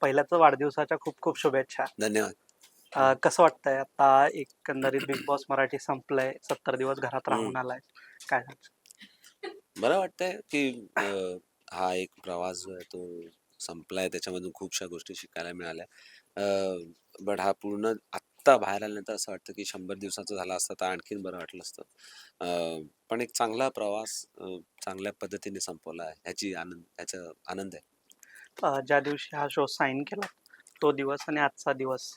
पहिल्याच वाढदिवसाच्या खूप खूप शुभेच्छा. धन्यवाद. अ, कसं वाटतंय? आता एकंदरीत बिग बॉस मराठी संपलंय. सत्तर दिवस घरात राहून. आलाय. काय बरं वाटतंय की अं, हा एक प्रवास जो आहे तो संपलाय. त्याच्यामधून खूपशा गोष्टी शिकायला मिळाल्या. बट हा पूर्ण आत्ता बाहेर आल्यानंतर असं वाटतं की शंभर दिवसाचा झाला असता तर आणखीन बरं वाटलं असतं. अं, पण एक चांगला प्रवास अं, चांगल्या पद्धतीने संपवला आहे. ह्याची आनंद ह्याचा आनंद आहे. ज्या दिवशी हा शो साईन केला तो दिवस आणि आजचा दिवस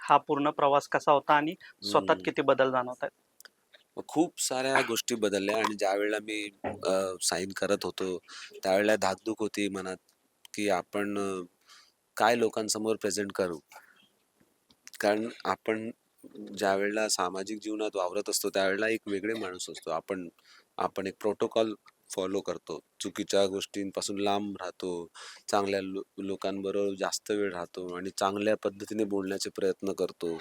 हा पूर्ण प्रवास कसा होता आणि स्वतःत. किती बदल जाणवत आहेत? खूप साऱ्या गोष्टी बदलल्या आणि ज्या वेळेला मी साईन करत होतो त्यावेळेला धाकधूक होती मनात की आपण काय लोकांसमोर प्रेझेंट करू? कारण आपण ज्या वेळेला सामाजिक जीवनात वावरत असतो त्यावेळेला एक वेगळे माणूस असतो. आपण आपण एक प्रोटोकॉल फॉलो करतो. चुकीच्या गोष्टींपासून लांब राहतो चांगल्या लो लोकांबरोबर जास्त वेळ राहतो आणि चांगल्या पद्धतीने बोलण्याचे प्रयत्न करतो.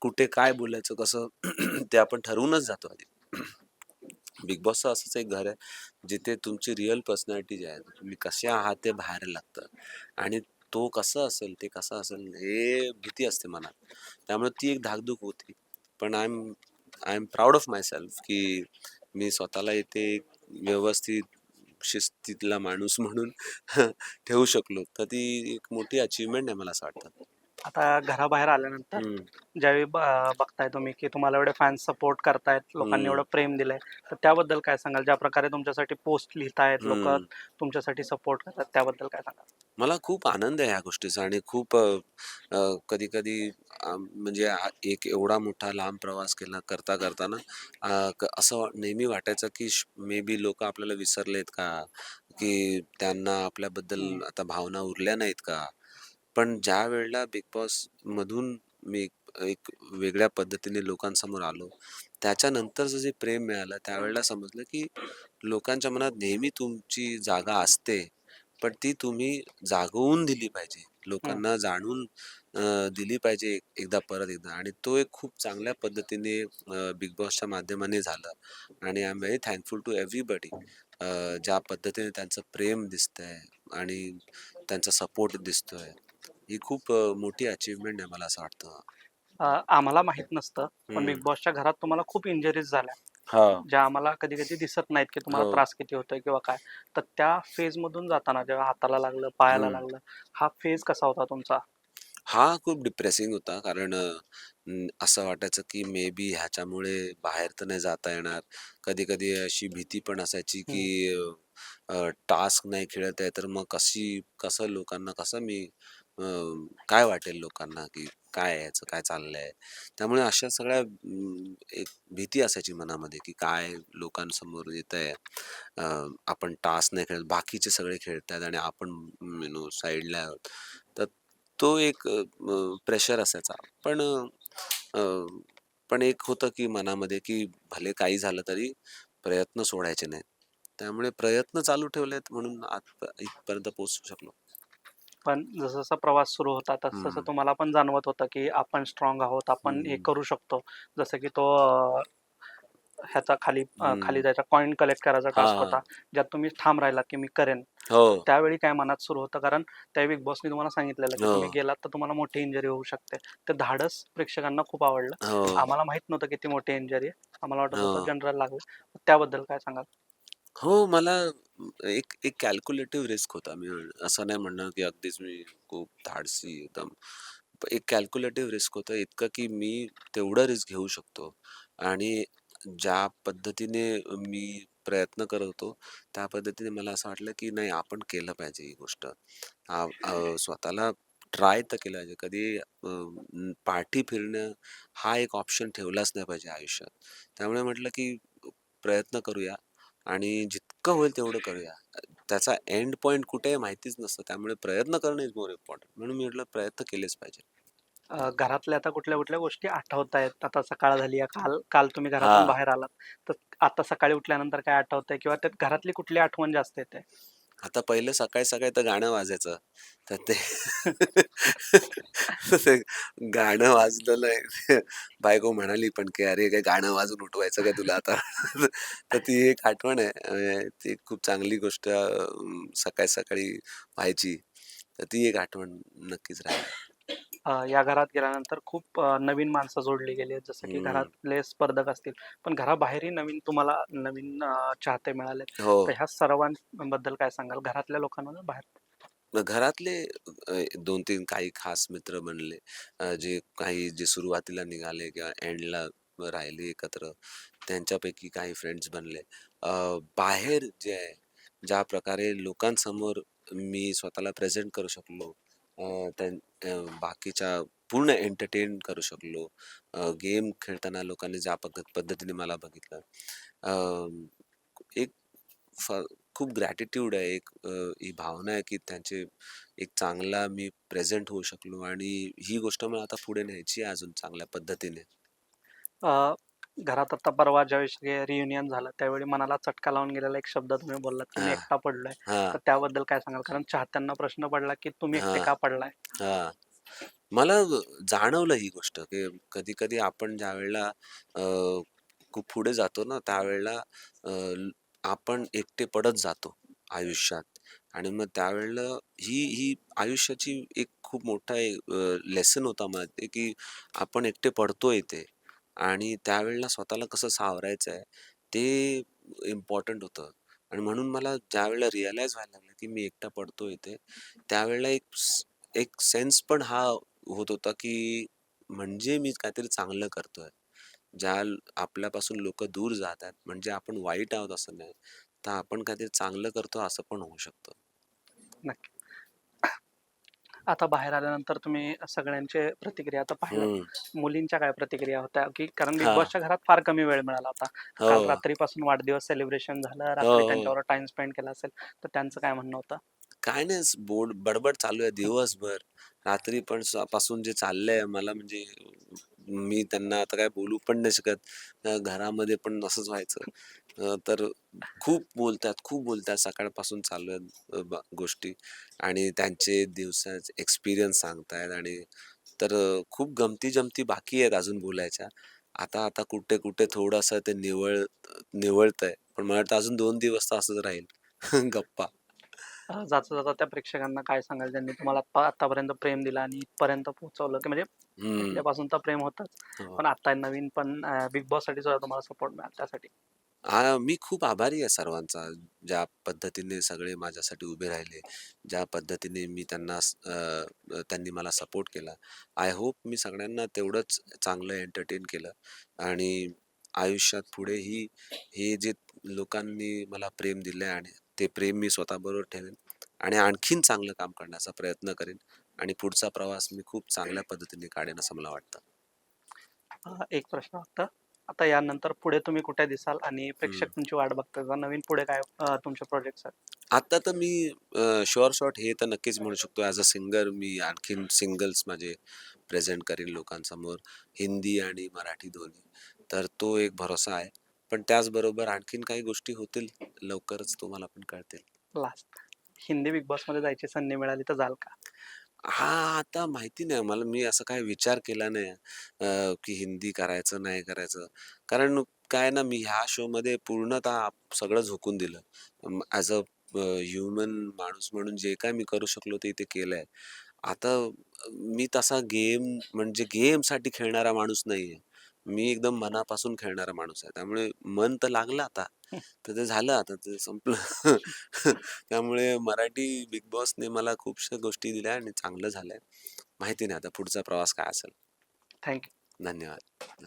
कुठे काय बोलायचं कसं ते आपण ठरवूनच जातो आधी. बिग बॉसचं असंच एक घर आहे जिथे तुमची रिअल पर्सनॅलिटी जी आहे तुम्ही कसे आहात ते बाहेर लागतं. आणि तो कसं असेल ते कसं असेल हे भीती असते मनात. त्यामुळे ती एक धाकधूक होती. पण I am I am proud of myself की मी स्वतःला इथे एक व्यवस्थित शिस्तीतला माणूस म्हणून ठेवू शकलो. तर ती एक मोठी अचीवमेंट आहे मला असं वाटतं. आता घराबाहेर आल्यानंतर हम्म. ज्यावेळी ब- अ, बघताय तुम्ही की तुम्हाला एवढे फॅन्स सपोर्ट करतायत लोकांनी हम्म. एवढं प्रेम दिलंय तर त्याबद्दल काय सांगाल ज्या प्रकारे तुमच्यासाठी पोस्ट लिहितायत लोक. तुमच्यासाठी सपोर्ट करतात त्याबद्दल काय सांगाल मला खूप आनंद आहे ह्या गोष्टीचा आणि खूप कधी कधी म्हणजे आ- एक एवढा मोठा लांब प्रवास केला करता करताना अ, क- असं वा- नेहमी वाटायचं की मे बी लोक आपल्याला विसरलेत का की त्यांना आपल्याबद्दल हम्म. आता भावना उरल्या नाहीत का पण ज्या वेळेला बिग बॉस मधून मी एक- वेगळ्या पद्धतीने लोकांसमोर आलो त्याच्यानंतरचं जे प्रेम मिळालं त्यावेळेला समजलं की लोकांच्या मनात नेहमी तुमची जागा असते पण ती तुम्ही जागवून दिली पाहिजे. लोकांना जाणून दिली पाहिजे एक- एकदा परत एकदा. आणि तो एक खूप चांगल्या पद्धतीने बिग बॉसच्या माध्यमाने झालं. आणि I am very thankful to everybody ज्या पद्धतीने त्यांचं प्रेम दिसतंय आणि त्यांचा सपोर्ट दिसतोय. ही खूप मोठी अचीवमेंट आहे मला असं वाटतं. आम्हाला माहीत नसतं पण. बिग बॉसच्या घरात तुम्हाला खूप इंजरीज झाल्या. हा. ज्या आम्हाला कधी कधी दिसत नाहीत की तुम्हाला हो. त्रास किती होतोय किंवा काय. तर त्या फेज मधून जाताना जेव्हा हाताला लागलं पायाला. लागलं हा फेज कसा होता तुमचा? हा खूप डिप्रेसिंग होता कारण असं वाटायचं की मे बी ह्याच्यामुळे बाहेर तर नाही जाता येणार. कधी कधी अशी भीती पण असायची की टास्क नाही खेळत आहे तर मग कशी कसं लोकांना कसं मी अ, काय वाटेल लोकांना की काय आहे याचं काय चाललंय त्यामुळे अशा सगळ्या एक भीती असायची मनामध्ये की काय लोकांसमोर येत आहे आपण टास्क नाही खेळत बाकीचे सगळे खेळतात आणि आपण यु नो साईडला आहोत. तर तो एक प्रेशर असायचा. पण अ, पण एक होतं की मनामध्ये की भले काही झालं तरी प्रयत्न सोडायचे नाहीत. त्यामुळे प्रयत्न चालू ठेवलेत म्हणून आत इथपर्यंत पोहोचू शकलो. पण जसं जसा प्रवास सुरू होता तसं तसं. तुम्हाला पण जाणवत होतं की आपण स्ट्रॉंग आहोत आपण हे. करू शकतो जसं की तो ह्याचा खाली. खाली जायचा कॉइन कलेक्ट करायचा टास्क. होता ज्यात तुम्ही ठाम राहिला की मी करेन हो त्यावेळी काय मनात सुरू होतं कारण त्या बिग बॉसने तुम्हाला सांगितलेलं की हो. तुम्ही गेलात तर तुम्हाला मोठी इंजरी होऊ शकते ते धाडस प्रेक्षकांना खूप आवडलं हो आम्हाला माहीत नव्हतं किती मोठी इंजरी आहे आम्हाला वाटत होतं. जनरल लागलं त्याबद्दल काय सांगाल हो मला एक एक कॅल्क्युलेटिव्ह रिस्क होता मी. असं नाही म्हणणार की अगदीच मी खूप धाडसी एकदम. एक कॅल्क्युलेटिव्ह रिस्क होतं इतकं की मी तेवढं रिस्क घेऊ शकतो. आणि ज्या पद्धतीने मी प्रयत्न करत होतो त्या पद्धतीने मला असं वाटलं की नाही आपण केलं पाहिजे ही गोष्ट. आ- अ, स्वतःला ट्राय तर केलं पाहिजे. कधी अ, पाठी फिरणं हा एक ऑप्शन ठेवलाच नाही पाहिजे आयुष्यात. त्यामुळे म्हटलं की प्रयत्न करूया. आणि जितकं होईल तेवढं करूया. त्याचा एंड पॉइंट कुठे आहे माहितीच नसतं. त्यामुळे प्रयत्न करणं इज मोर इम्पॉर्टंट म्हणून मी म्हटलं प्रयत्न केलेच पाहिजे. अ, घरातल्या आता कुठल्या कुठल्या गोष्टी आठवत आहेत. आता सकाळ झाली आहे. काल काल तुम्ही घरातून हा. बाहेर आलात. तर आता सकाळी उठल्यानंतर काय आठवतंय? किंवा त्यात घरातली कुठली आठवण जास्त येते? आता पहिलं सकाळी सकाळी तर गाणं वाजायचं. तर ते ते गाणं वाजलं नाही बायको म्हणाली पण की अरे काय गाणं वाजून उठवायचं काय तुला आता? तर ती एक आठवण आहे. ती खूप चांगली गोष्ट सकाळी सकाळी व्हायची. तर ती एक आठवण नक्कीच राहील. या घरात गेल्यानंतर खूप नवीन माणसं जोडली गेली आहेत. जसं की. घरातले स्पर्धक असतील. पण घराबाहेरही नवीन तुम्हाला नवीन चाहते मिळाले हो. तर ह्या सर्वांबद्दल काय सांगाल? घरातल्या लोकांना बाहेर? घरातले दोन तीन काही खास मित्र बनले. अ, जे काही जे सुरुवातीला निघाले किंवा एंडला राहिले एकत्र त्यांच्यापैकी काही फ्रेंड्स बनले. अ, बाहेर जे आहे ज्या प्रकारे लोकांसमोर मी स्वतःला प्रेझेंट करू शकलो अ, त्यां बाकीच्या पूर्ण एंटरटेन करू शकलो. गेम खेळताना लोकांनी ज्या पद्धत पद्धतीने मला बघितलं. अ, एक फ खूप ग्रॅटिट्यूड आहे एक अ, ही भावना आहे की त्यांचे एक चांगला मी प्रेझेंट होऊ शकलो आणि ही गोष्ट मला आता पुढे न्यायची आहे अजून चांगल्या पद्धतीने. अ, घरात आता परवा ज्यावेळी रियुनियन झालं त्यावेळी मनाला चटका लावून गेलेला एक शब्द तुम्ही बोललात की मी हा. एकटा पडलोय. हा. तर त्याबद्दल काय सांगाल? कारण चाहत्यांना प्रश्न पडला की तुम्ही एकटे हा. का पडलाय? हा. मला जाणवलं ही गोष्ट की कधी कधी आपण ज्या वेळेला अ, खूप पुढे जातो ना त्यावेळेला अ, ल- आपण एकटे पडत जातो आयुष्यात. आणि मग त्यावेळेला ही ही आयुष्याची एक खूप मोठा लेसन होता मला ते की आपण एकटे पडतोय इथे आणि त्यावेळेला स्वतःला कसं सावरायचं आहे ते इम्पॉर्टंट होतं. आणि म्हणून मला ज्यावेळेला रिअलाईज व्हायला लागलं की मी एकटा पडतो इथे त्यावेळेला एक स- एक सेन्स पण हा होत होता की म्हणजे मी काहीतरी चांगलं करतोय. ज्या आपल्यापासून लोक दूर जात आहेत म्हणजे आपण वाईट आहोत असं नाही. तर आपण काहीतरी चांगलं करतो असं पण होऊ शकतं. नक्की. आता बाहेर आल्यानंतर तुम्ही सगळ्यांचे प्रतिक्रिया आता पाहिलं. मुलींच्या काय प्रतिक्रिया होत्या? की कारण बिग. बॉसच्या घरात फार कमी वेळ मिळाला होता. काल हो रात्रीपासून वाढदिवस सेलिब्रेशन झालं. हो, रात्री. त्यांच्यावर टाइम स्पेंड केला असेल तर त्यांचं काय म्हणणं होतं? काय नाही बोड बडबड चालू आहे दिवसभर. रात्री पण पासून जे चाललंय मला म्हणजे मी त्यांना आता काय बोलू पण नाही शकत. घरामध्ये पण असंच व्हायचं. अं, तर खूप बोलतात खूप बोलतात सकाळपासून चालू आहेत ब- गोष्टी आणि त्यांचे दिवसाचे एक्सपिरियन्स सांगतायत आणि तर अं, खूप गमती जमती बाकी आहेत अजून बोलायच्या. आता आता कुठे कुठे थोडंसं ते निवळ निवळतंय पण मला वाटतं अजून दोन दिवस तर असंच राहील. गप्पा. अं, जाता जाता त्या प्रेक्षकांना काय सांगाल? ज्यांनी तुम्हाला आत्ता- आतापर्यंत प्रेम दिलं आणि इथपर्यंत पोहोचवलं की म्हणजे पहिल्यापासून तर प्रेम होतच. हो. पण आता नवीन पण बिग बॉससाठी सुद्धा तुम्हाला सपोर्ट मिळाला त्यासाठी. आ, मी खूप आभारी आहे सर्वांचा ज्या पद्धतीने सगळे माझ्यासाठी उभे राहिले ज्या पद्धतीने मी त्यांना स- अ, त्यांनी मला सपोर्ट केला. आय होप मी सगळ्यांना तेवढंच चांगलं एंटरटेन केलं आणि आयुष्यात पुढेही हे जे लोकांनी मला प्रेम दिलंय आणि ते प्रेम मी स्वतःबरोबर ठेवेन आणि आणखीन चांगलं काम करण्याचा प्रयत्न करेन आणि पुढचा प्रवास मी खूप चांगल्या पद्धतीने काढेन असं मला वाटतं. एक प्रश्न फक्त आता यानंतर पुढे तुम्ही कुठे दिसाल आणि प्रेक्षक तुमची वाट बघतात? नवीन पुढे काय अं, तुमचे प्रोजेक्ट आता तर मी शुअर शॉट हे तर नक्कीच म्हणू शकतो. ॲज अ सिंगर मी आणखीन सिंगल्स माझे प्रेझेंट करीन लोकांसमोर. हिंदी आणि मराठी दोन्ही. तर तो एक भरोसा आहे. पण त्याचबरोबर आणखीन काही गोष्टी होतील लवकरच तुम्हाला पण कळतील. लास्ट हिंदी बिग बॉसमध्ये जायची संधी मिळाली तर जाल का? हा आता माहिती नाही. मला मी असं काय विचार केला नाही की हिंदी करायचं नाही करायचं. कारण काय ना मी ह्या शोमध्ये पूर्णतः सगळं झोकून दिलं. ॲज अ ह्युमन माणूस म्हणून जे काय मी करू शकलो ते इथे केलंय. आता मी तसा गेम म्हणजे गेमसाठी खेळणारा माणूस नाहीये. मी एकदम मनापासून खेळणारा माणूस आहे. त्यामुळे मन तर लागलं आता. तर ते झालं आता ते संपलं. त्यामुळे मराठी बिग बॉसने मला खूपशा गोष्टी दिल्या आणि चांगलं झालंय. माहिती नाही आता पुढचा प्रवास काय असेल. थँक्यू धन्यवाद.